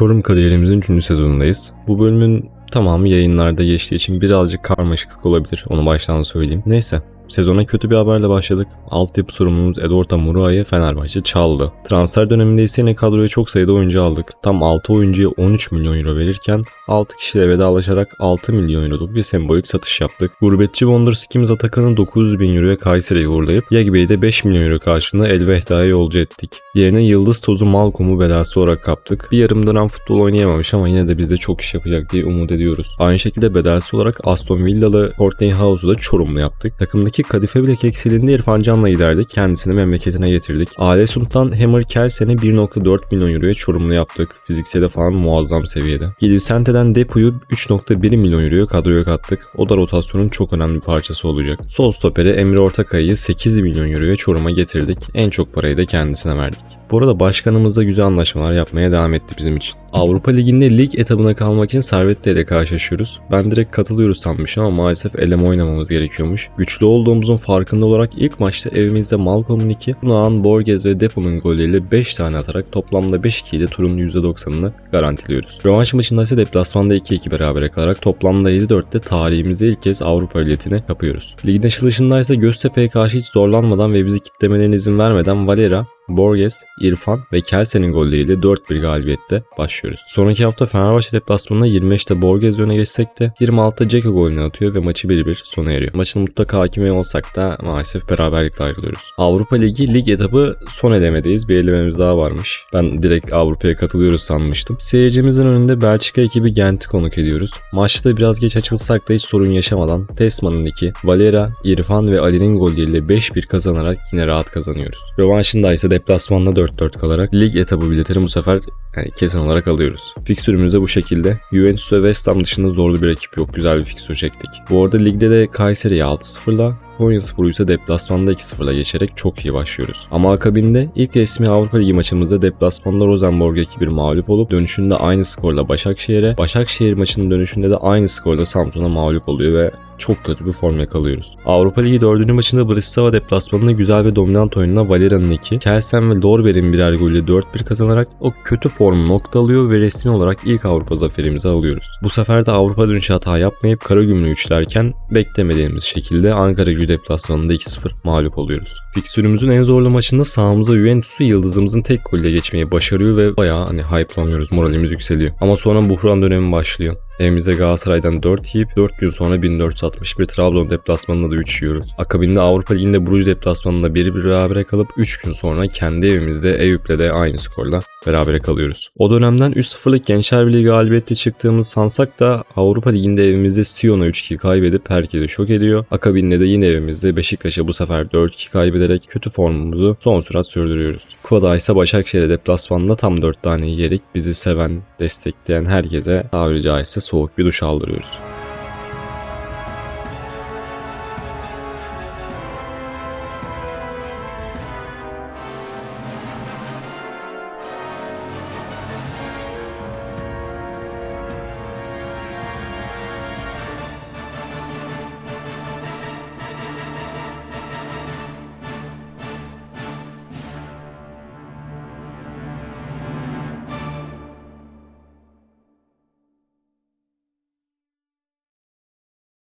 Çorum kariyerimizin 3. sezonundayız. Bu bölümün tamamı yayınlarda geçtiği için birazcık karmaşıklık olabilir. Onu baştan söyleyeyim. Neyse. Sezona kötü bir haberle başladık. Altyapı sorumlumuz Edorta Muray'ı Fenerbahçe çaldı. Transfer döneminde ise yine kadroya çok sayıda oyuncu aldık. Tam 6 oyuncuya 13 milyon euro verirken 6 kişiyle vedalaşarak 6 milyon euroluk bir sembolik satış yaptık. Gurbetçi Wonderskimiz Atakan'ı 900 bin euroya Kayseri'ye uğurlayıp Yagbe'yi de 5 milyon euro karşılığında Elvehda'ya yolcu ettik. Yerine Yıldız Tozu Malcolm'u belası olarak kaptık. Bir yarım dönem futbol oynayamamış ama yine de bizde çok iş yapacak diye umut ediyoruz. Aynı şekilde bedelsiz olarak Aston Villa'lı Courtney House'u da Çorumlu yaptık. Takımdaki kadife bilek eksildiğinde İrfan Can'la giderdik. Kendisini memleketine getirdik. Aile Sund'dan Hammer Kelsen'i 1.4 milyon euroya Çorumlu yaptık. Fiziksel falan muazzam seviyede. Gilvisente'den Depo'yu 3.1 milyon euroya kadroya kattık. O da rotasyonun çok önemli bir parçası olacak. Sol stoperi Emre Ortakay'ı 8 milyon euroya Çorum'a getirdik. En çok parayı da kendisine verdik. Bu arada başkanımızla güzel anlaşmalar yapmaya devam etti bizim için. Avrupa Ligi'nde lig etabına kalmak için Servette ile karşılaşıyoruz. Ben direkt katılıyoruz sanmışım ama maalesef eleme oynamamız gerekiyormuş. Güçlü olduğumuzun farkında olarak ilk maçta evimizde Malcolm'un 2, Naan, Borges ve Depo'nun golleriyle 5 tane atarak toplamda 5-2 ile turun %90'ını garantiliyoruz. Rövanş maçında ise deplasmanda 2-2 berabere kalarak toplamda 7-4'te tarihimizde ilk kez Avrupa Ligi'ne kapıyoruz. Ligin açılışında ise Göztepe'ye karşı hiç zorlanmadan ve bizi kitlemelerine izin vermeden Valera, Borges, İrfan ve Kelse'nin golleriyle 4-1 galibiyette başlıyoruz. Sonraki hafta Fenerbahçe deplasmanında 25'te Borges öne geçsek de 26'da Ceko golünü atıyor ve maçı 1-1 sona eriyor. Maçın mutlaka hakimi olsak da maalesef beraberlikle ayrılıyoruz. Avrupa Ligi lig etabı son elemedeyiz. Bir elememiz daha varmış. Ben direkt Avrupa'ya katılıyoruz sanmıştım. Seyircimizin önünde Belçika ekibi Gent'i konuk ediyoruz. Maçta biraz geç açılsak da hiç sorun yaşamadan Tesman'ın 2, Valera, İrfan ve Ali'nin golleriyle 5-1 kazanarak yine rahat kazanıyoruz. Rövanşında ise deplasmanda 4-4 kalarak lig etabı biletini bu sefer yani kesin olarak alıyoruz. Fiksürümüz de bu şekilde. Juventus ve West Ham dışında zorlu bir ekip yok. Güzel bir fiksür çektik. Bu arada ligde de Kayseri'yi 6-0'la Konyaspor'u ise deplasmanda 2-0'la geçerek çok iyi başlıyoruz. Ama akabinde ilk resmi Avrupa Ligi maçımızda deplasmanda Rosenborg'a 2-1 mağlup olup dönüşünde aynı skorla Başakşehir'e, Başakşehir maçının dönüşünde de aynı skorla Samsun'a mağlup oluyor ve çok kötü bir form yakalıyoruz. Avrupa Ligi 4. maçında Bratislava deplasmanında güzel ve dominant oyunla Valera'nın 2, Kelsen ve Lorber'in birer golle 4-1 kazanarak o kötü formu nokta alıyor ve resmi olarak ilk Avrupa zaferimizi alıyoruz. Bu sefer de Avrupa dönüşü hata yapmayıp Karagümrü üçlerken beklemediğimiz şekilde Ankara gücü deplasmanında 2-0 mağlup oluyoruz. Fiksürümüzün en zorlu maçında sağımıza Juventus'u yıldızımızın tek golle geçmeyi başarıyor ve bayağı hani hype'lanıyoruz moralimiz yükseliyor. Ama sonra buhran dönemi başlıyor. Evimizde Galatasaray'dan 4 yiyip 4 gün sonra 1461 Trabzon deplasmanında da 3 yiyoruz. Akabinde Avrupa Ligi'nde Bruges deplasmanında 1 bir berabere kalıp 3 gün sonra kendi evimizde Eyüp'le de aynı skorla berabere kalıyoruz. O dönemden 3-0'lık Gençler Birliği galibiyette çıktığımız sansak da Avrupa Ligi'nde evimizde Sion'a 3-2 kaybedip herkesi şok ediyor. Akabinde de yine evimizde Beşiktaş'a bu sefer 4-2 kaybederek kötü formumuzu son sürat sürdürüyoruz. Kupada ise Başakşehir'e deplasmanında tam 4 tane yiyerek bizi seven, destekleyen herkese tabiri caizse soğuk bir duş aldırıyoruz.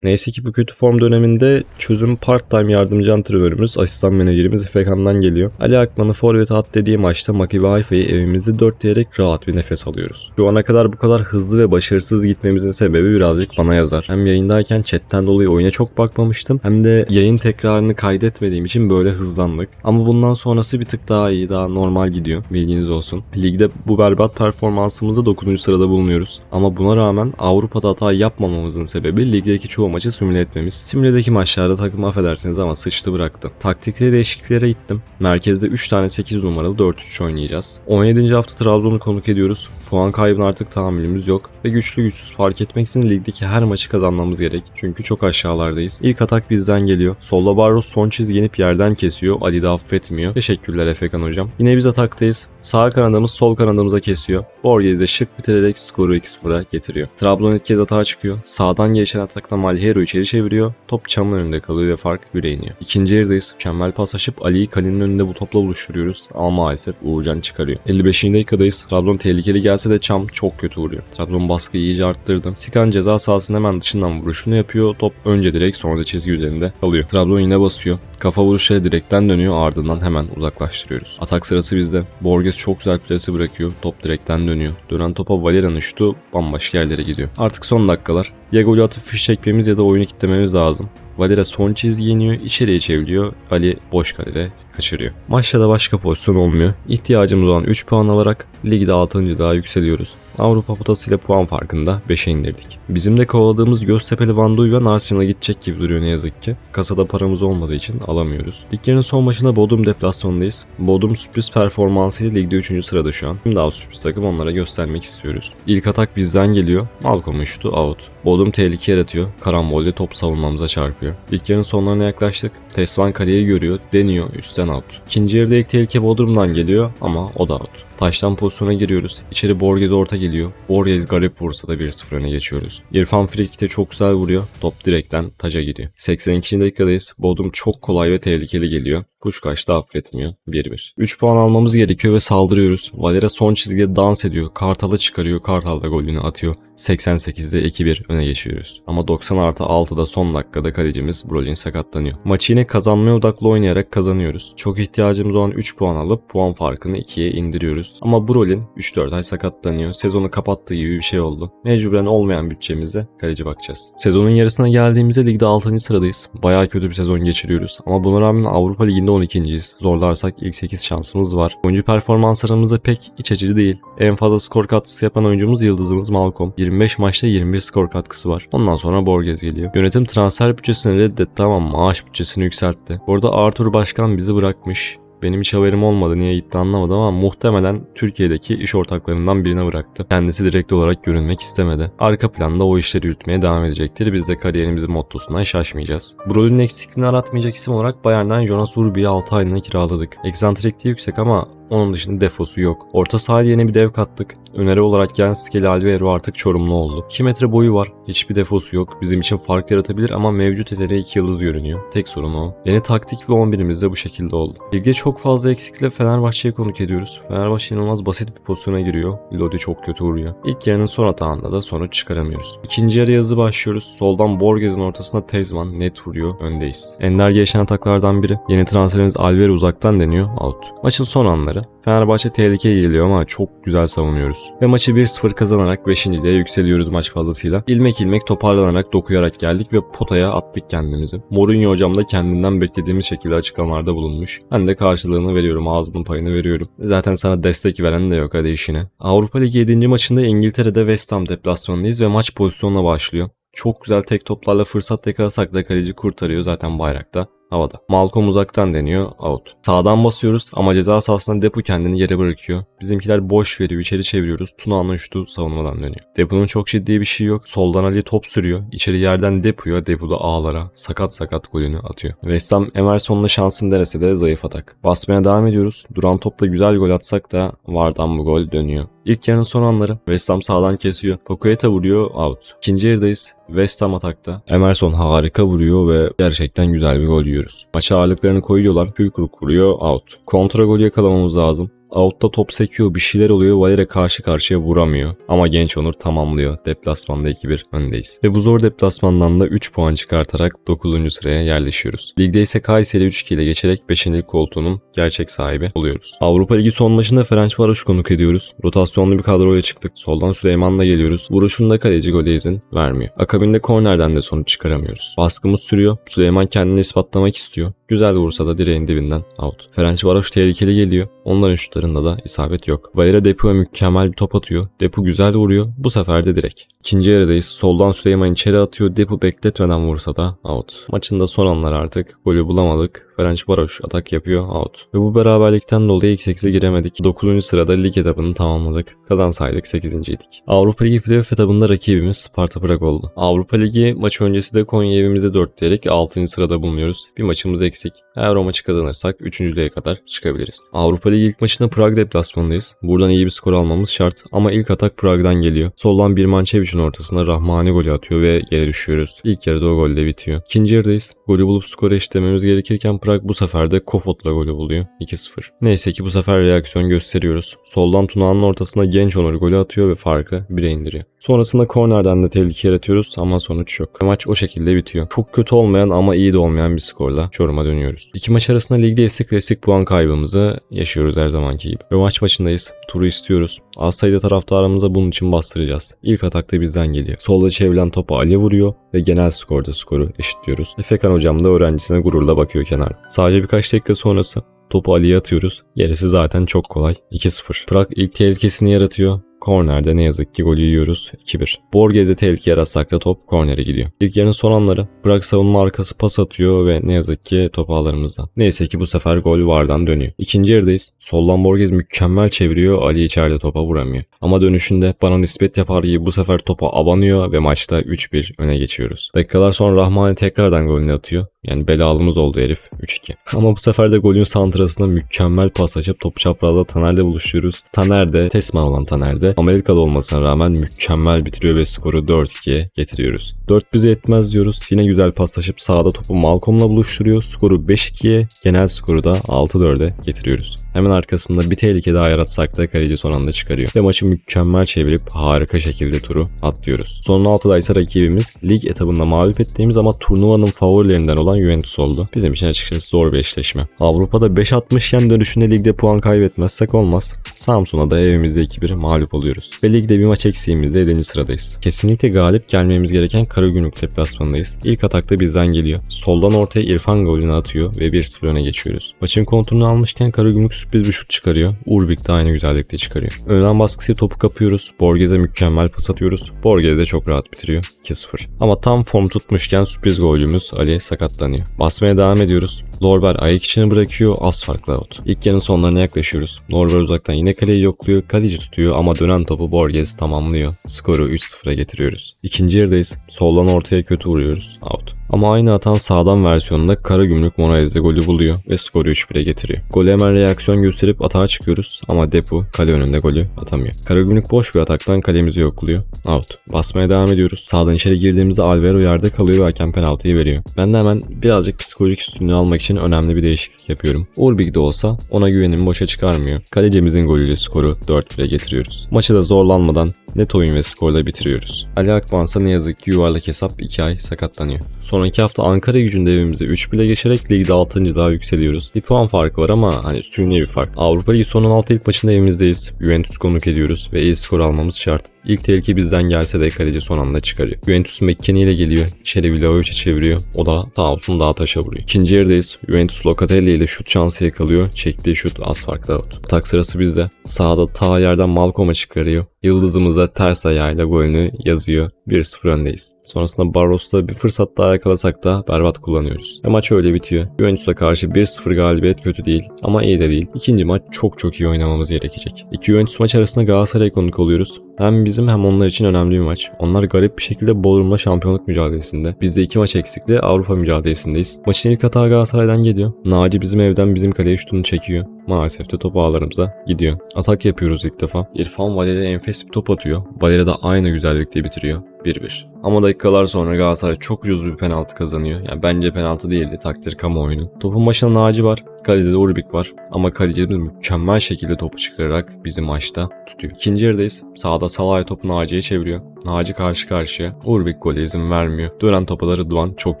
Neyse ki bu kötü form döneminde çözüm part-time yardımcı antrenörümüz, asistan menajerimiz Efekan'dan geliyor. Ali Akman'ı forvet at dediği maçta Maccabi Haifa'yı evimizde 4 diyerek rahat bir nefes alıyoruz. Şu ana kadar bu kadar hızlı ve başarısız gitmemizin sebebi birazcık bana yazar. Hem yayındayken chatten dolayı oyuna çok bakmamıştım hem de yayın tekrarını kaydetmediğim için böyle hızlandık. Ama bundan sonrası bir tık daha iyi, daha normal gidiyor. Bilginiz olsun. Ligde bu berbat performansımızda 9. sırada bulunuyoruz. Ama buna rağmen Avrupa'da hata yapmamamızın sebebi ligdeki çoğu maçı simüle etmemiz. Simüledeki maçlarda takım affedersiniz ama sıçtı bıraktı. Taktikli değişikliklere gittim. Merkezde 3 tane 8 numaralı 4-3 oynayacağız. 17. hafta Trabzon'u konuk ediyoruz. Puan kaybına artık tahammülümüz yok. Ve güçlü güçsüz fark etmeksizin ligdeki her maçı kazanmamız gerek. Çünkü çok aşağılardayız. İlk atak bizden geliyor. Solda Barros son çizgi inip yerden kesiyor. Ali de affetmiyor. Teşekkürler Efekan hocam. Yine biz ataktayız. Sağ kanadımız sol kanadımıza kesiyor. Borges de şık bitirerek skoru 2-0'a getiriyor. Trabzon ilk kez atağa çıkıyor. Sağdan gelişen atakla Malik Ali içeri çeviriyor. Top çamın önünde kalıyor ve fark 1'e iniyor. İkinci yarıdayız. Mükemmel pas açıp Ali'yi kalenin önünde bu topla buluşturuyoruz ama maalesef Uğurcan çıkarıyor. 55. dakikadayız. Trabzon tehlikeli gelse de Çam çok kötü vuruyor. Trabzon baskıyı iyice arttırdı. Sikan ceza sahasının hemen dışından vuruşunu yapıyor. Top önce direkt sonra da çizgi üzerinde kalıyor. Trabzon yine basıyor. Kafa vuruşları direkten dönüyor ardından hemen uzaklaştırıyoruz. Atak sırası bizde. Borges çok güzel plası bırakıyor. Top direkten dönüyor. Dönen topa Valerian şutu bambaşka yerlere gidiyor. Artık son dakikalar. Ya golü atıp fiş çekmemiz ya da oyunu kitlememiz lazım. Valera son çizgi iniyor, içeriye çeviriyor. Ali boş kalede kaçırıyor. Maçta da başka pozisyon olmuyor. İhtiyacımız olan 3 puan alarak ligde 6. daha yükseliyoruz. Avrupa potasıyla puan farkında 5'e indirdik. Bizim de kovaladığımız Göztepe'li Van Duyven Arsenal'a gidecek gibi duruyor ne yazık ki. Kasada paramız olmadığı için alamıyoruz. Liglerin son maçında Bodrum deplasmanındayız. Bodrum sürpriz performansıyla ligde 3. sırada şu an. Daha sürpriz takım onlara göstermek istiyoruz. İlk atak bizden geliyor. Malcolm uçtu out. Bodrum tehlike yaratıyor. Karambolde top savunmamıza çarpıyor. İlk yarının sonlarına yaklaştık. Tesvan kaleyi görüyor. Deniyor. Üstten out. İkinci yarıda ilk tehlike Bodrum'dan geliyor ama o da out. Taştan pozisyona giriyoruz. İçeri Borges orta geliyor. Borges garip vursa da 1-0 öne geçiyoruz. İrfan Frikik'te çok güzel vuruyor. Top direkten taca gidiyor. 82. dakikadayız. Bodrum çok kolay ve tehlikeli geliyor. Kuşkaş da affetmiyor. 1-1. 3 puan almamız gerekiyor ve saldırıyoruz. Valera son çizgide dans ediyor. Kartal'ı çıkarıyor. Kartal da golünü atıyor. 88'de 2-1 öne geçiyoruz. Ama 90 artı 6'da son dakikada kalecimiz Brolin sakatlanıyor. Maçı yine kazanmaya odaklı oynayarak kazanıyoruz. Çok ihtiyacımız olan 3 puan alıp puan farkını 2'ye indiriyoruz. Ama Brolin 3-4 ay sakatlanıyor. Sezonu kapattığı gibi bir şey oldu. Mecburen olmayan bütçemize kaleci bakacağız. Sezonun yarısına geldiğimizde ligde 6. sıradayız. Bayağı kötü bir sezon geçiriyoruz. Ama buna rağmen Avrupa Ligi'nde 12.yiz. Zorlarsak ilk 8 şansımız var. Oyuncu performanslarımız da pek iç açıcı değil. En fazla skor katkısı yapan oyuncumuz yıldızımız Malcolm. 25 maçta 21 skor katkısı var. Ondan sonra Borges geliyor. Yönetim transfer bütçesini reddetti ama maaş bütçesini yükseltti. Bu arada Arthur Başkan bizi bırakmış. Benim hiç haberim olmadı niye gitti anlamadım ama muhtemelen Türkiye'deki iş ortaklarından birine bıraktı. Kendisi direkt olarak görünmek istemedi. Arka planda o işleri yürütmeye devam edecektir. Biz de kariyerimizin mottosundan şaşmayacağız. Broly'nin eksikliğini aratmayacak isim olarak Bayern'den Jonas Urbi'yi 6 aylığına kiraladık. Eksantrikliği yüksek ama onun dışında defosu yok. Orta sahaya yeni bir dev kattık. Öneri olarak gelen Skeli Alvero artık Çorumlu oldu. 2 metre boyu var. Hiçbir defosu yok. Bizim için fark yaratabilir ama mevcut yeteneği 2 yıldız görünüyor. Tek sorun o. Yeni taktik ve 11'imiz de bu şekilde oldu. Ligde çok fazla eksikle Fenerbahçe'ye konuk ediyoruz. Fenerbahçe inanılmaz basit bir pozisyona giriyor. Lodi çok kötü vuruyor. İlk yarının son atağında da sonuç çıkaramıyoruz. İkinci yarı hızlı başlıyoruz. Soldan Borges'in ortasına Tezman net vuruyor. Öndeyiz. Ender geçen ataklardan biri. Yeni transferimiz Alvero uzaktan deniyor. Out. Maçın son anları. Fenerbahçe tehlikeye geliyor ama çok güzel savunuyoruz. Ve maçı 1-0 kazanarak 5. liğe yükseliyoruz maç fazlasıyla. İlmek ilmek toparlanarak dokuyarak geldik ve potaya attık kendimizi. Mourinho hocam da kendinden beklediğimiz şekilde açıklamalarda bulunmuş. Ben de karşılığını veriyorum, ağzımın payını veriyorum. Zaten sana destek veren de yok hadi işine. Avrupa Ligi 7. maçında İngiltere'de West Ham deplasmanındayız ve maç pozisyonla başlıyor. Çok güzel tek toplarla fırsat yakalasak da kaleci kurtarıyor zaten bayrakta havada. Malcolm uzaktan deniyor out. Sağdan basıyoruz ama ceza sahasında Depu kendini yere bırakıyor. Bizimkiler boş veriyor içeri çeviriyoruz. Tuna'nın şutu savunmadan dönüyor. Depu'nun çok ciddi bir şey yok. Soldan Ali top sürüyor. İçeri yerden Depu'ya Depu da ağlara sakat sakat golünü atıyor. West Ham Emerson'la şansını denese de zayıf atak. Basmaya devam ediyoruz. Duran topla güzel gol atsak da vardan bu gol dönüyor. İlk yarının son anları West Ham sağdan kesiyor. Paqueta vuruyor out. İkinci yarıdayız. West Ham atakta. Emerson harika vuruyor ve gerçekten güzel bir gol yiyoruz. Maça ağırlıklarını koyuyorlar. Hülkruk vuruyor out. Kontra gol yakalamamız lazım. Out'ta top sekiyor bir şeyler oluyor. Valera karşı karşıya vuramıyor. Ama Genç Onur tamamlıyor. Deplasmanda 2-1 öndeyiz. Ve bu zor deplasmandan da 3 puan çıkartarak 9. sıraya yerleşiyoruz. Ligde ise Kayseri 3-2 ile geçerek 5. koltuğunun gerçek sahibi oluyoruz. Avrupa Ligi son maçında Ferencvaros konuk ediyoruz. Rotasyonlu bir kadroyla çıktık. Soldan Süleyman'la geliyoruz. Vuruşunda kaleci gole izin vermiyor. Akabinde kornerden de sonuç çıkaramıyoruz. Baskımız sürüyor. Süleyman kendini ispatlamak istiyor. Güzel vursa da direğin dibinden out. Ferencvaros tehlikeli geliyor. Onların şutlarında da isabet yok. Valera Depu'ya mükemmel bir top atıyor. Depu güzel vuruyor. Bu sefer de direkt. İkinci yarıdayız. Soldan Süleyman içeri atıyor. Depu bekletmeden vursa da out. Maçın da son anlar artık. Golü bulamadık Ferenc Baroş atak yapıyor out. Ve bu beraberlikten dolayı ilk 8'e giremedik. 9. sırada lig etabını tamamladık. Kazansaydık 8. idik. Avrupa Ligi playoff etabında rakibimiz Sparta Prag oldu. Avrupa Ligi maçı öncesi de Konya evimizde 4 diyerek 6. sırada bulunuyoruz. Bir maçımız eksik. Eğer o maçı kazanırsak 3. lige kadar çıkabiliriz. Avrupa Ligi ilk maçında Prag deplasmanındayız. Buradan iyi bir skor almamız şart ama ilk atak Prag'dan geliyor. Soldan bir Mançevic'in ortasına Rahmani golü atıyor ve yere düşüyoruz. İlk yarıda o golle bitiyor. İkinci yarıdayız. Golü bulup skoru eşitlememiz gerekirken Prag bu sefer de Kofot'la golü buluyor. 2-0. Neyse ki bu sefer reaksiyon gösteriyoruz. Soldan Tunağan'ın ortasına genç Onur golü atıyor ve farkı 1'e indiriyor. Sonrasında kornerden de tehlike yaratıyoruz ama sonuç yok. Maç o şekilde bitiyor. Çok kötü olmayan ama iyi de olmayan bir skorla Çorum'a dönüyoruz. İki maç arasında ligde ise klasik puan kaybımızı yaşıyoruz her zamanki gibi. Ve maç başındayız. Turu istiyoruz. Az sayıda taraftarımıza bunun için bastıracağız. İlk atakta bizden geliyor. Solda çevrilen topa Ali vuruyor ve genel skorda skoru eşitliyoruz. Efekan hocam da öğrencisine gururla bakıyor kenarda. Sadece birkaç dakika sonrası Topu Ali'ye atıyoruz. Gerisi zaten çok kolay. 2-0. Prag ilk tehlikesini yaratıyor. Kornerde ne yazık ki golü yiyoruz 2-1. Borges'e tehlike yaratsak da top kornere gidiyor. İlk yarının son anları Prag savunma arkası pas atıyor ve ne yazık ki top ağlarımızda. Neyse ki bu sefer gol vardan dönüyor. İkinci yarıdayız. Soldan Borges mükemmel çeviriyor. Ali içeride topa vuramıyor. Ama dönüşünde bana nispet yapar gibi bu sefer topa abanıyor ve maçta 3-1 öne geçiyoruz. Dakikalar sonra Rahmani tekrardan golünü atıyor. Yani belalımız oldu herif 3-2. Ama bu sefer de golün santrasına mükemmel pas açıp topu çaprazda Taner'le buluşuyoruz. Taner de Tesman olan Taner de Amerika'da olmasına rağmen mükemmel bitiriyor ve skoru 4-2'ye getiriyoruz. 4 bize yetmez diyoruz. Yine güzel paslaşıp sağda topu Malcolm'la buluşturuyor. Skoru 5-2'ye, genel skoru da 6-4'e getiriyoruz. Hemen arkasında bir tehlike daha yaratsak da kaleci son anda çıkarıyor. Ve maçı mükemmel çevirip harika şekilde turu atlıyoruz. Son 6'da ise rakibimiz lig etabında mağlup ettiğimiz ama turnuvanın favorilerinden olan Juventus oldu. Bizim için açıkçası zor bir eşleşme. Avrupa'da 5-60 iken dönüşünde ligde puan kaybetmezsek olmaz. Samsun'a da evimizde 2-1 mağlup oluyoruz. Ve ligde bir maç eksiğimizde 7. sıradayız. Kesinlikle galip gelmemiz gereken Karagümrük deplasmanındayız. İlk atakta bizden geliyor. Soldan ortaya İrfan golünü atıyor ve 1-0 öne geçiyoruz. Maçın kontrolünü almışken Karagümrük sürpriz bir şut çıkarıyor. Urbik de aynı güzellikle çıkarıyor. Önden baskısı topu kapıyoruz. Borges'e mükemmel pas atıyoruz. Borges de çok rahat bitiriyor. 2-0. Ama tam form tutmuşken sürpriz golümüz Ali sakatlanıyor. Basmaya devam ediyoruz. Lorber ayak içini bırakıyor. Az farklı out. İlk yarının sonlarına yaklaşıyoruz. Lorber uzaktan yine kaleyi yokluyor. Kaleci tutuyor ama dönen topu Borges tamamlıyor. Skoru 3-0'a getiriyoruz. İkinci yarıdayız. Soldan ortaya kötü vuruyoruz. Out. Ama aynı atan sağdan versiyonunda Karagümrük Moraes'de golü buluyor ve skoru 3-1'e getiriyor. Gole hemen reaksiyon gösterip atağa çıkıyoruz ama Depu kale önünde golü atamıyor. Karagümrük boş bir ataktan kalemizi yokluyor. Out. Basmaya devam ediyoruz. Sağdan içeri girdiğimizde Alvaro yerde kalıyor ve hakem penaltıyı veriyor. Ben de hemen birazcık psikolojik üstünlüğü almak için önemli bir değişiklik yapıyorum. Urbik de olsa ona güvenimi boşa çıkarmıyor. Kalecimizin golüyle skoru 4-1'e getiriyoruz. Maçı da zorlanmadan net oyun ve skorla bitiriyoruz. Ali Akbans'a ne yazık ki yuvarlak hesap 2 ay sakatlanıyor. Sonraki hafta Ankara gücünde evimizde 3 bile geçerek ligde 6. daha yükseliyoruz. Bir puan farkı var ama hani sürünye bir fark. Avrupa Ligi son 16 ilk maçında evimizdeyiz. Juventus konuk ediyoruz ve iyi skor almamız şart. İlk tehlike bizden gelse de kaleci son anda çıkarıyor. Juventus McKennie ile geliyor. İçeri Vlahovic'e çeviriyor. O da sağ olsun daha taşa vuruyor. İkinci yerdeyiz. Juventus Locatelli ile şut şansı yakalıyor. Çektiği şut az farklı out. Atak sırası bizde. Sağda ta yerden Malcolm'a çıkarıyor. Yıldızımız da ters ayağıyla golünü yazıyor. 1-0 öndeyiz. Sonrasında Barros'ta bir fırsat daha yakalasak da berbat kullanıyoruz. Ve maç öyle bitiyor. Juventus'a karşı 1-0 galibiyet kötü değil ama iyi de değil. İkinci maç çok çok iyi oynamamız gerekecek. İki Juventus maç arasında Galatasaray konuk oluyoruz. Hem bizim hem onlar için önemli bir maç. Onlar garip bir şekilde Bodrum'la şampiyonluk mücadelesinde. Biz de iki maç eksikli Avrupa mücadelesindeyiz. Maçın ilk hata Galatasaray'dan geliyor. Naci bizim evden bizim kaleye şutunu çekiyor. Maalesef de top ağlarımıza gidiyor. Atak yapıyoruz ilk defa. İrfan Valeri'ye enfes bir top atıyor. Valeri de aynı güzellikte bitiriyor. 1-1. Ama dakikalar sonra Galatasaray çok ucuz bir penaltı kazanıyor. Yani bence penaltı değildi takdir kamuoyunun. Topun başında Naci var. Kalede de Urbik var. Ama kaleci de mükemmel şekilde topu çıkararak bizi maçta tutuyor. İkinci yarıdayız. Sağda Salah'ı topu Naci'ye çeviriyor. Naci karşı karşıya. Urbik gole izin vermiyor. Dönen topa da Rıdvan çok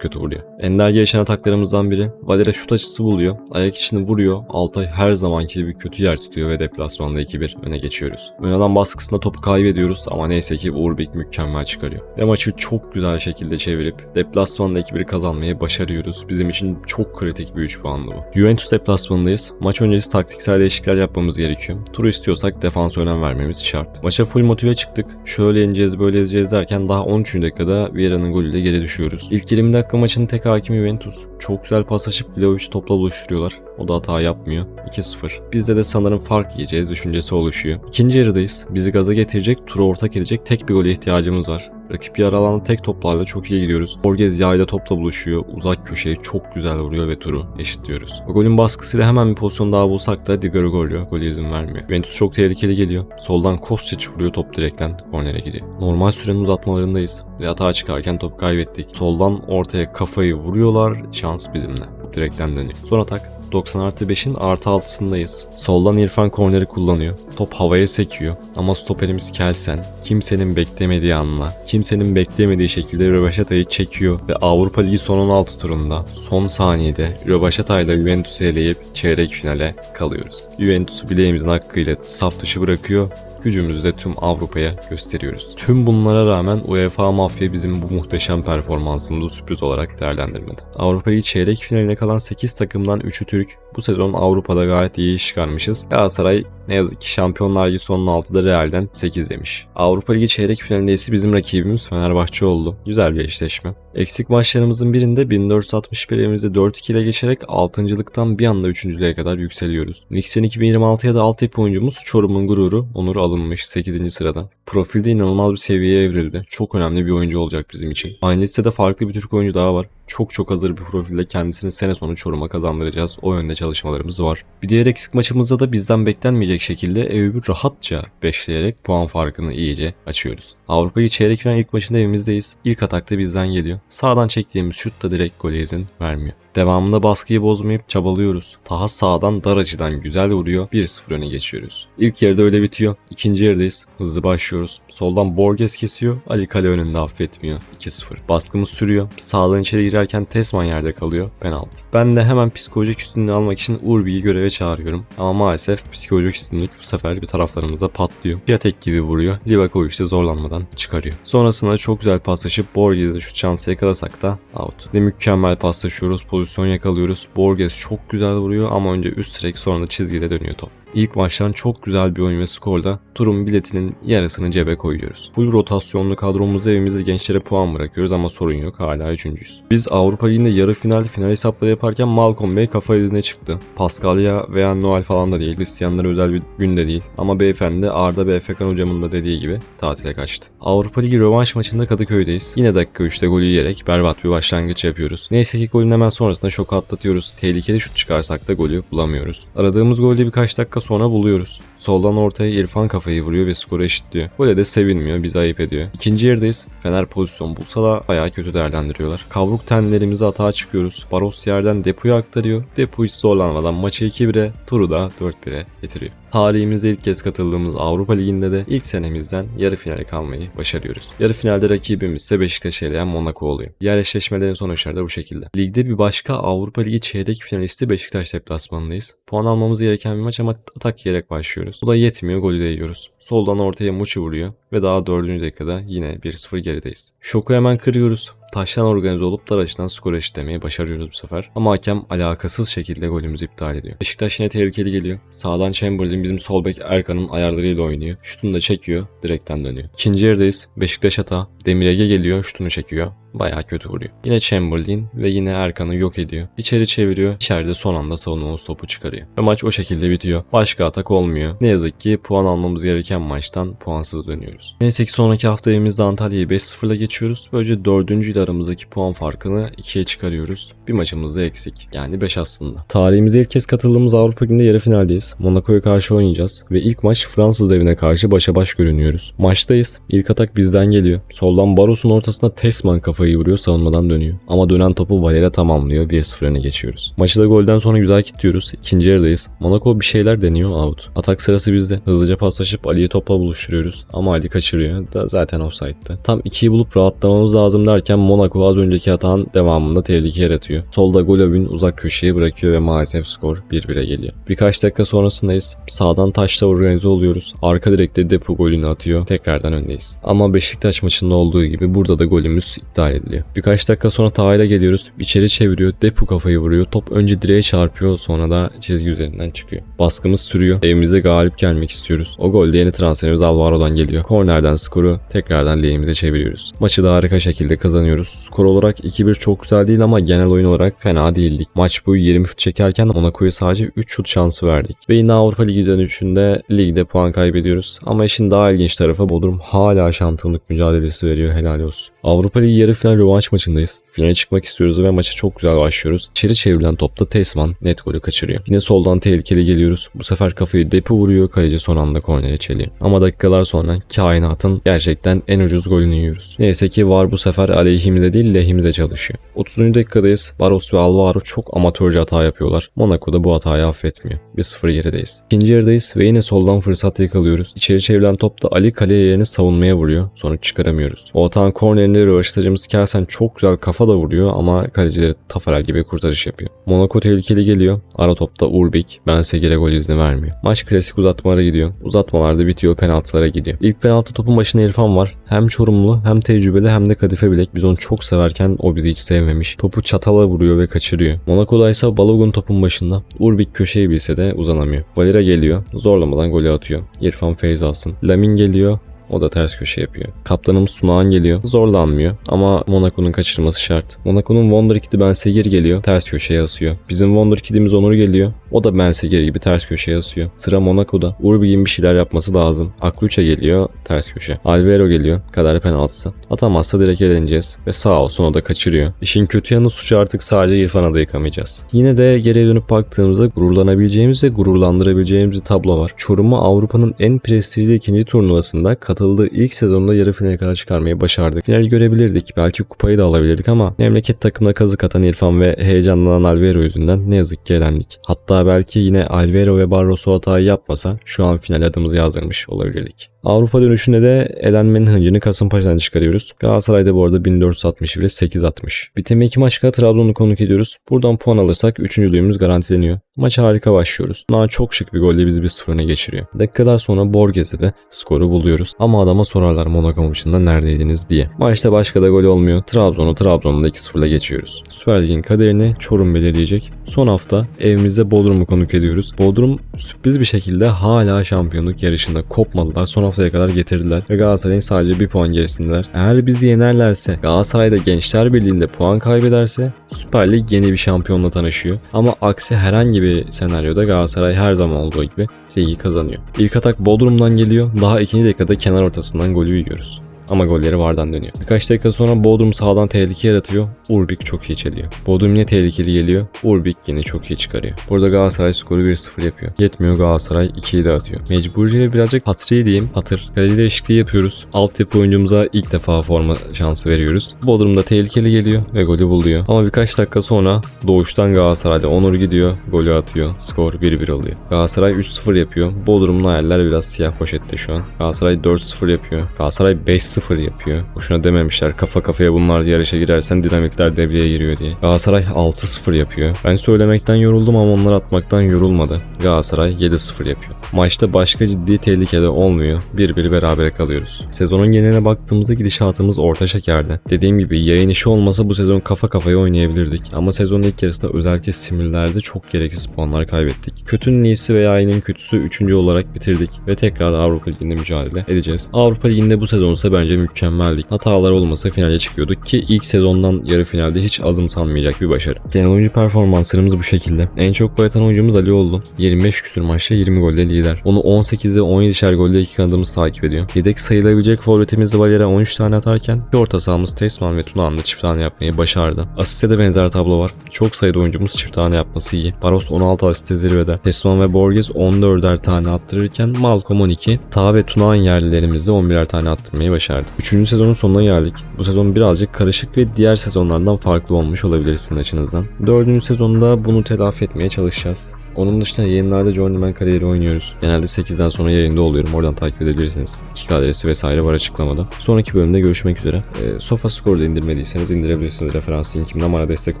kötü vuruyor. Ender gelişen ataklarımızdan biri. Valere şut açısı buluyor. Ayak içini vuruyor. Altay her zamanki gibi kötü yer tutuyor ve deplasmanda 2-1 öne geçiyoruz. Ön alan baskısında topu kaybediyoruz ama neyse ki Urbik mükemmel çıkarıyor. Ve maçı çok güzel şekilde çevirip deplasmanda 2-1 kazanmayı başarıyoruz. Bizim için çok kritik bir 3 puanlı bu. Juventus deplasmanındayız. Maç öncesi taktiksel değişiklikler yapmamız gerekiyor. Turu istiyorsak defans önem vermemiz şart. Maça full motive çıktık. Şöyle yeneceğiz böyle ezeceğiz derken daha 13. dakikada Vieira'nın golüyle geri düşüyoruz. İlk 20 dakika maçın tek hakimi Juventus. Çok güzel pas açıp Vlahovic topla buluşturuyorlar. O da hata yapmıyor. 2-0. Bizde de sanırım fark yiyeceğiz düşüncesi oluşuyor. İkinci yarıdayız. Bizi gaza getirecek, tura ortak edecek tek bir gole ihtiyacımız var. Rakip yarı alanda tek toplarla çok iyi gidiyoruz. Borges yayla topla buluşuyor. Uzak köşeye çok güzel vuruyor ve turu eşitliyoruz. O golün baskısıyla hemen bir pozisyon daha bulsak da Di Gregorio golü izin vermiyor. Juventus çok tehlikeli geliyor. Soldan Kostic vuruyor top direkten kornere gidiyor. Normal sürenin uzatmalarındayız. Ve hata çıkarken top kaybettik. Soldan ortaya kafayı vuruyorlar. Şans bizimle. Top direkten dönüyor. Son atak 90 artı 5'in artı 6'sındayız. Soldan İrfan korneri kullanıyor. Top havaya sekiyor ama stoperimiz Kelsen kimsenin beklemediği anla, kimsenin beklemediği şekilde Röbaşata'yı çekiyor ve Avrupa Ligi son 16 turunda son saniyede Röbaşata ile Juventus'u eleyip çeyrek finale kalıyoruz. Juventus'u bileğimizin hakkıyla saf dışı bırakıyor gücümüzü tüm Avrupa'ya gösteriyoruz. Tüm bunlara rağmen UEFA Mafya bizim bu muhteşem performansımızı sürpriz olarak değerlendirmedi. Avrupa Ligi çeyrek finaline kalan 8 takımdan 3'ü Türk. Bu sezon Avrupa'da gayet iyi iş çıkarmışız. Galatasaray ne yazık ki Şampiyonlar Ligi son 6'da Real'den 8 yemiş. Avrupa Ligi çeyrek finalinde ise bizim rakibimiz Fenerbahçe oldu. Güzel bir eşleşme. Eksik maçlarımızın birinde 1461 evimizde 4-2 ile geçerek 6.lıktan bir anda 3.lüğe kadar yükseliyoruz. Nixon 2026'ya da altyapı oyuncumuz Çorum'un gururu Onur alınmış 8. sırada. Profilde inanılmaz bir seviyeye evrildi. Çok önemli bir oyuncu olacak bizim için. Aynı listede farklı bir Türk oyuncu daha var. Çok çok hazır bir profilde kendisini sene sonu Çorum'a kazandıracağız. O yönde çalışmalarımız var. Bir diğer eksik maçımızda da bizden beklenmeyecek şekilde Eyüp'ü rahatça beşleyerek puan farkını iyice açıyoruz. Avrupa'yı çeyrek final ilk maçında evimizdeyiz. İlk atakta bizden geliyor. Sağdan çektiğimiz şut da direkt gole izin vermiyor. Devamında baskıyı bozmayıp çabalıyoruz. Taha sağdan dar açıdan güzel vuruyor. 1-0 öne geçiyoruz. İlk yarıda öyle bitiyor. İkinci yarıdayız. Hızlı başlıyoruz. Soldan Borges kesiyor. Ali kale önünde affetmiyor. 2-0. Baskımız sürüyor. Sağdan içeri girerken Tesman yerde kalıyor. Penaltı. Ben de hemen psikolojik üstünlüğü almak için Urbi'yi göreve çağırıyorum. Ama maalesef psikolojik üstünlük bu sefer bir taraflarımızda patlıyor. Piatek gibi vuruyor. Livakovic de zorlanmadan çıkarıyor. Sonrasında çok güzel paslaşıp Borges'e şu şansı yakalasak da out. De mükemmel paslaşıyoruz. Pozisyon yakalıyoruz. Borges çok güzel vuruyor ama önce üst direk sonra da çizgide dönüyor top. İlk maçtan çok güzel bir oyun ve skorla turun biletinin yarısını cebe koyuyoruz. Full rotasyonlu kadromuzda evimizde gençlere puan bırakıyoruz ama sorun yok hala üçüncüyüz. Biz Avrupa Ligi'nde yarı final final hesapları yaparken Malcolm Bey kafa izine çıktı. Paskalya veya Noel falan da değil. Hristiyanlara özel bir gün de değil. Ama beyefendi Arda ve Efekan hocamın da dediği gibi tatile kaçtı. Avrupa Ligi rövanş maçında Kadıköy'deyiz. Yine dakika 3'te golü yiyerek berbat bir başlangıç yapıyoruz. Neyse ki golün hemen sonrasında şok atlatıyoruz. Tehlikeli şut çıkarsak da golü bulamıyoruz. Aradığımız golde birkaç dakika sonra buluyoruz. Soldan ortaya İrfan kafayı vuruyor ve skoru eşitliyor. Gole de sevinmiyor, bizi ayıp ediyor. İkinci yarıdayız. Fener pozisyon bulsa da bayağı kötü değerlendiriyorlar. Kavruk tenlerimizi atağa çıkıyoruz. Baros yerden depoya aktarıyor. Depo hiç zorlanmadan maçı 2-1'e, turu da 4-1'e getiriyor. Tarihimizde ilk kez katıldığımız Avrupa Ligi'nde de ilk senemizden yarı finale kalmayı başarıyoruz. Yarı finalde rakibimiz ise Beşiktaş'ı eleyen Monaco oluyor. Diğer eşleşmelerin sonuçları da bu şekilde. Ligde bir başka Avrupa Ligi çeyrek finalisti Beşiktaş deplasmanındayız. Puan almamız gereken bir maç ama atak yiyerek başlıyoruz. Bu da yetmiyor golü de yiyoruz. Soldan ortaya Muçi vuruyor ve daha 4. dakikada yine 1-0 gerideyiz. Şoku hemen kırıyoruz. Taştan organize olup dar açıdan skor eşitlemeyi başarıyoruz bu sefer. Ama hakem alakasız şekilde golümüzü iptal ediyor. Beşiktaş yine tehlikeli geliyor. Sağdan Chamberlain bizim sol bek Erkan'ın ayarlarıyla oynuyor. Şutunu da çekiyor. Direkten dönüyor. İkinci yarıdayız. Beşiktaş hata. Demir Ege geliyor. Şutunu çekiyor. Bayağı kötü vuruyor. Yine Chamberlain ve yine Erkan'ı yok ediyor. İçeri çeviriyor. İçeride son anda savunmamız topu çıkarıyor. Ve maç o şekilde bitiyor. Başka atak olmuyor. Ne yazık ki puan almamız gereken maçtan puansız dönüyoruz. Neyse ki sonraki hafta evimizde Antalya'yı 5-0 ile geçiyoruz. Böylece dördüncü ile aramızdaki puan farkını 2'ye çıkarıyoruz. Bir maçımız da eksik. Yani 5 aslında. Tarihimize ilk kez katıldığımız Avrupa Ligi'nde yarı finaldeyiz. Monaco'ya karşı oynayacağız. Ve ilk maç Fransız devine karşı başa baş görünüyoruz. Maçtayız. İlk atak bizden geliyor. Soldan Baros'un ortasına Tesman kafayı vuruyor savunmadan dönüyor. Ama dönen topu Valera tamamlıyor. 1-0 öne geçiyoruz. Maçı da golden sonra güzel kilitliyoruz. İkinci yarıdayız. Monaco bir şeyler deniyor out. Atak sırası bizde. Hızlıca paslaşıp Ali'yi topla buluşturuyoruz. Ama Ali kaçırıyor. Da zaten offside'dı. Tam 2'yi bulup rahatlamamız lazım derken Monaco az önceki atağın devamında tehlike yaratıyor. Solda Golovin uzak köşeye bırakıyor ve maalesef skor 1-1'e geliyor. Birkaç dakika sonrasındayız. Sağdan taşla organize oluyoruz. Arka direkte Depo golünü atıyor. Tekrardan öndeyiz. Ama Beşiktaş maçında olduğu gibi burada da golümüz iptal ediliyor. Birkaç dakika sonra Taha'yla geliyoruz. İçeri çeviriyor. Depu kafayı vuruyor. Top önce direğe çarpıyor sonra da çizgi üzerinden çıkıyor. Baskımız sürüyor. Evimize galip gelmek istiyoruz. O golde yeni transferimiz Alvaro'dan geliyor. Kornerden skoru tekrardan lehimize çeviriyoruz. Maçı da harika şekilde kazanıyoruz. Skor olarak 2-1 çok güzel değil ama genel oyun olarak fena değildik. Maç boyu 20 şut çekerken Monaco'ya sadece 3 şut şansı verdik. Ve yine Avrupa Ligi dönüşünde ligde puan kaybediyoruz. Ama işin daha ilginç tarafı Bodrum hala şampiyonluk mücadelesi veriyor helal olsun. Avrupa Ligi yarı final rövanş maçındayız. Finale çıkmak istiyoruz ve maça çok güzel başlıyoruz. İçeri çevrilen topta Tesman net golü kaçırıyor. Yine soldan tehlikeli geliyoruz. Bu sefer kafayı depo vuruyor. Kaleci son anda kornere çeliyor. Ama dakikalar sonra kainatın gerçekten en ucuz golünü yiyoruz. Neyse ki var bu sefer aleyhimize değil lehimize çalışıyor. 30. dakikadayız. Barros ve Alvaro çok amatörce hata yapıyorlar. Monaco da bu hatayı affetmiyor. 1-0 gerideyiz. İkinci yarıdayız ve yine soldan fırsat yakalıyoruz. İçeri çevrilen top da Ali kaleye yerini savunmaya vuruyor. Sonuç çıkaramıyoruz. O hatan kornerinde rövaşatacımız Kelsen çok güzel kafa da vuruyor ama kalecileri Tafarel gibi kurtarış yapıyor. Monaco tehlikeli geliyor. Ara topta Urbik, Bensegir'e gol izni vermiyor. Maç klasik uzatmalara gidiyor. Uzatmalarda bitiyor penaltılara gidiyor. İlk penaltı topun başında İrfan var. Hem Çorumlu hem tecrübeli hem de kadife bilek. Biz onu çok severken o bizi hiç sevmemiş. Topu çatala vuruyor ve kaçırıyor. Monaco'da ise Balogun topun başında. Urbik köşeyi bilse de uzanamıyor. Valera geliyor. Zorlamadan golü atıyor. İrfan feyz alsın. Lamin geliyor. O da ters köşe yapıyor. Kaptanımız Sunağan geliyor. Zorlanmıyor ama Monaco'nun kaçırması şart. Monaco'nun Wonderkid'i Ben Segir geliyor. Ters köşeye asıyor. Bizim Wonderkid'imiz Onur geliyor. O da Ben Segir gibi ters köşeye asıyor. Sıra Monaco'da. Urbi'nin bir şeyler yapması lazım. Akluça geliyor. Ters köşe. Alvaro geliyor. Kader penaltısı. Atamazsa direkt eleneceğiz. Ve sağ olsun o da kaçırıyor. İşin kötü yanı suçu artık sadece İrfan'a da yıkamayacağız. Yine de geriye dönüp baktığımızda gururlanabileceğimiz ve gururlandırabileceğimiz bir tablo var. Çorum'u Avrupa'nın en prestijli ikinci turnuvasında katıldığı ilk sezonda yarı finale kadar çıkarmayı başardık. Finali görebilirdik. Belki kupayı da alabilirdik ama memleket takımına kazık atan İrfan ve heyecanlanan Alvaro yüzünden ne yazık ki elendik. Hatta belki yine Alvaro ve Barroso hatayı yapmasa şu an final adımızı yazdırmış olabilirdik. Avrupa dönüşünde de elenmenin hıncını Kasımpaşa'dan çıkarıyoruz. Galatasaray'da bu arada 1461 ile 860. Bitirme iki maçta Trabzon'u konuk ediyoruz. Buradan puan alırsak üçüncülüğümüz garantileniyor. Maça harika başlıyoruz. Daha çok şık bir golle bizi bir 0 öne geçiriyor. Dakikalar sonra Borges'e de skoru buluyoruz. Ama adama sorarlar Monaco maçında neredeydiniz diye. Maçta başka da gol olmuyor. Trabzon'u Trabzon'da 2-0'la geçiyoruz. Süper Lig'in kaderini Çorum belirleyecek. Son hafta evimizde Bodrum'u konuk ediyoruz. Bodrum sürpriz bir şekilde hala şampiyonluk yarışında kopmadılar. Son haftaya kadar getirdiler ve Galatasaray'ın sadece bir puan gerisindeler. Eğer bizi yenerlerse Galatasaray'da Gençler Birliği'nde puan kaybederse Süper Lig yeni bir şampiyonla tanışıyor. Ama aksi herhangi bir senaryoda Galatasaray her zaman olduğu gibi ligi kazanıyor. İlk atak Bodrum'dan geliyor. Daha ikinci dakikada kenar ortasından golü yiyoruz. Ama golleri vardan dönüyor. Birkaç dakika sonra Bodrum sağdan tehlike yaratıyor. Urbik çok iyi çeliyor. Bodrum yine tehlikeli geliyor. Urbik yine çok iyi çıkarıyor. Burada Galatasaray skoru 1-0 yapıyor. Yetmiyor Galatasaray 2'yi de atıyor. Mecburiye birazcık hatırı diyeyim. Hatır. Kaleci değişikliği yapıyoruz. Altyapı oyuncumuza ilk defa forma şansı veriyoruz. Bodrum'da tehlikeli geliyor ve golü buluyor. Ama birkaç dakika sonra doğuştan Galatasaray'da Onur gidiyor. Golü atıyor. Skor 1-1 oluyor. Galatasaray 3-0 yapıyor. Bodrum'un hayaller biraz siyah poşette şu an. Galatasaray 4-0 yapıyor. Galatasaray 5-0 0 yapıyor. Boşuna dememişler kafa kafaya bunlar yarışa girersen dinamikler devreye giriyor diye. Galatasaray 6-0 yapıyor. Ben söylemekten yoruldum ama onlar atmaktan yorulmadı. Galatasaray 7-0 yapıyor. Maçta başka ciddi tehlikede olmuyor. Bir bir berabere kalıyoruz. Sezonun geneline baktığımızda gidişatımız orta şekerde. Dediğim gibi yayın işi olmasa bu sezon kafa kafaya oynayabilirdik. Ama sezonun ilk yarısında özellikle simüllerde çok gereksiz puanlar kaybettik. Kötünün iyisi veya iyinin kötüsü 3. olarak bitirdik ve tekrar Avrupa Ligi'nde mücadele edeceğiz. Avrupa Ligi'nde bu sezon ise bence mükemmeldik. Hatalar olmasa finale çıkıyorduk ki ilk sezondan yarı finalde hiç azımsanmayacak bir başarı. Genel oyuncu performanslarımız bu şekilde. En çok gol atan oyuncumuz Ali oldu. 25 küsür maçta 20 golle lider. Onu 18'e 17'şer golle iki kanadımız takip ediyor. Yedek sayılabilecek forvetimiz Valera 13 tane atarken bir orta sahamız Tesman ve Tunağan'da çift tane yapmayı başardı. Asiste de benzer tablo var. Çok sayıda oyuncumuz çift tane yapması iyi. Baros 16 asiste zirvede. Tesman ve Borges 14'er tane attırırken Malcolm 12, Ta ve Tunağan yerlilerimizi 11'er tane attırmayı başardı. Üçüncü sezonun sonuna geldik. Bu sezon birazcık karışık ve diğer sezonlardan farklı olmuş olabilir sizin açınızdan. Dördüncü sezonda bunu telafi etmeye çalışacağız. Onun dışında yayınlarda Journeyman kariyeri oynuyoruz. Genelde 8'den sonra yayında oluyorum. Oradan takip edebilirsiniz. Kick adresi vesaire var açıklamada. Sonraki bölümde görüşmek üzere. E, Sofa Score'da indirmediyseniz indirebilirsiniz. Referans linkimden bana destek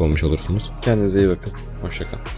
olmuş olursunuz. Kendinize iyi bakın. Hoşçakalın.